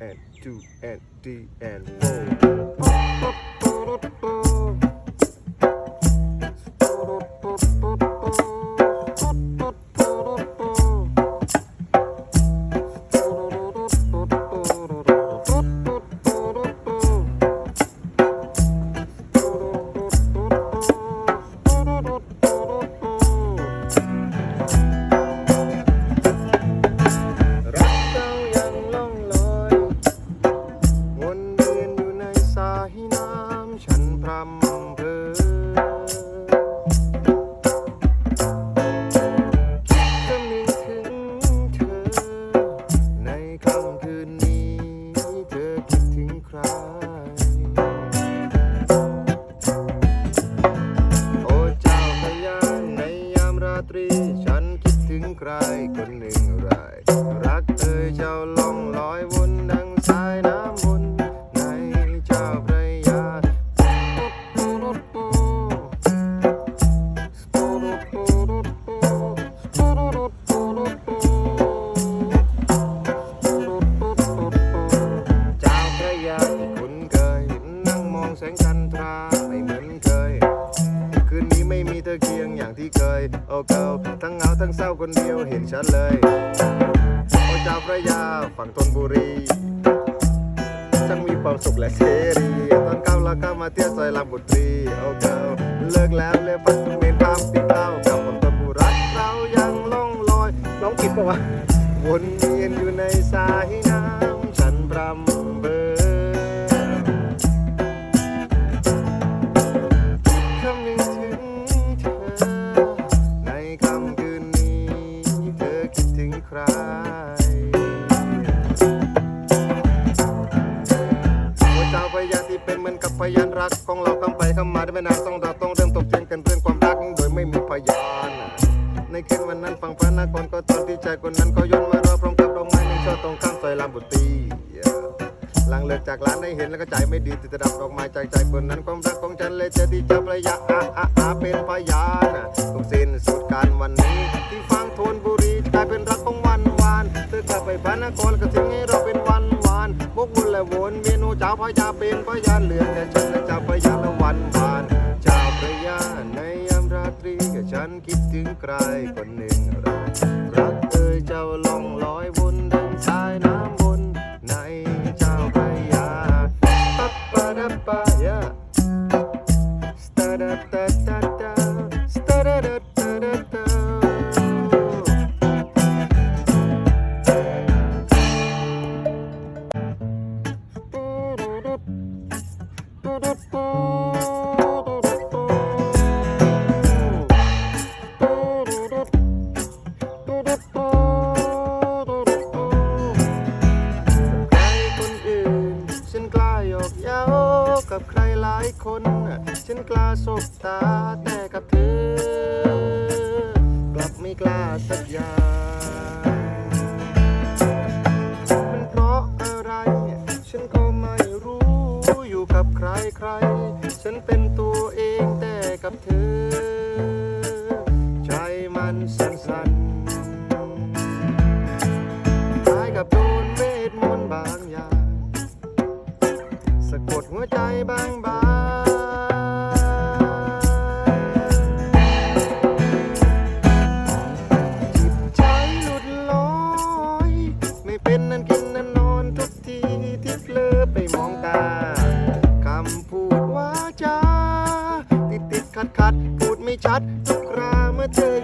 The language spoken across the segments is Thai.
and two and three and four. ันเลยโอ้เจ้าพระยาฝั่งธนบุรีช่างมีความสุขและเสรีตอนเก้าเราก้ามาเที่ยวซอยลำบุตรีโอ้เกิลเลิกแล้วเลยพักเมนภาพติดเต้ากับฝั่งธนบุรีเรายังล่องลอยน้องกิดปะวะวนเวียนอยู่ในสาย เจ้าพยานที่เป็นเหมือนกับพยานรักของเราคำไปคำมาได้ไม่นานต้องเราต้องเริ่มตกเถียงกันเรื่องความรักโดยไม่มีพยาน ในคืนวันนั้นฟังพระนครก็ตอนที่ชายคนนั้นเขาโยนมารอพร้อมกับดอกไม้ในช่อตรงข้ามซอยลำบุตรีหลังเลิกจากร้านได้เห็นแล้วก็ใจไม่ดีติดจะดับดอกไม้จากใจคนนั้นความรักของฉันเลยเจอที่เจ้าพระยาอาอาอาเป็นพยานต้องสิ้นสุดการวันนี้ ที่ฟังโทนบุรีกลายเป็นรักของวันวานเธอกลับไปพระนครก็ทิ้งให้เราเป็น วันวกบุญและวนเวียนโอเจ้าพระยาเป็นพยาเหลืองแต่ฉันและเจ้าพระยาละวันวานเจ้าพระยาในยามราตรีกับฉันคิดถึงใครคนหนึ่งรักรักเอ่ยเจ้าล่องลอยบนดังสายน้ำบนในเจ้าพระยาปัปปะดัปปะยาสตาดาตาตาตาสตาดาดาต สบตาแต่กับเธอ กลับไม่กล้าสักอย่าง มันเพราะอะไร ฉันก็ไม่รู้อยู่กับใครใคร ฉันเป็นตัวเองแต่กับเธอ ใจมันสั่น ร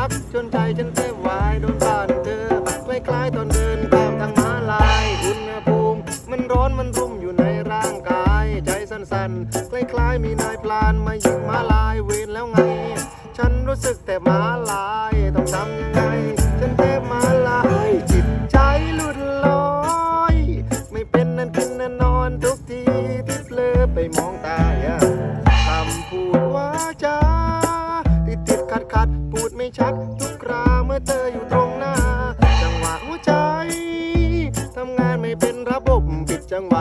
รักจนใจฉันแทบวายโดนบ้านเธอคล้ายๆตอนเดินตามทางม้าลายอุณหภูมิมันร้อนมันรุ่มอยู่ในร่างกาย ใจสั่นๆ คล้ายๆ มีนายพลานมายิงม้าลายเวรแล้วไง ฉันรู้สึกแต่ม้าลายต้องทำยังไง งว่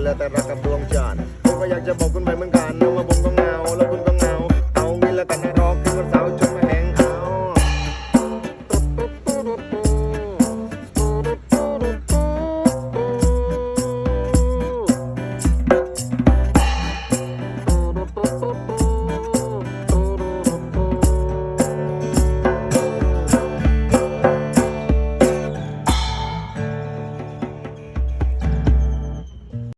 Kalata Raka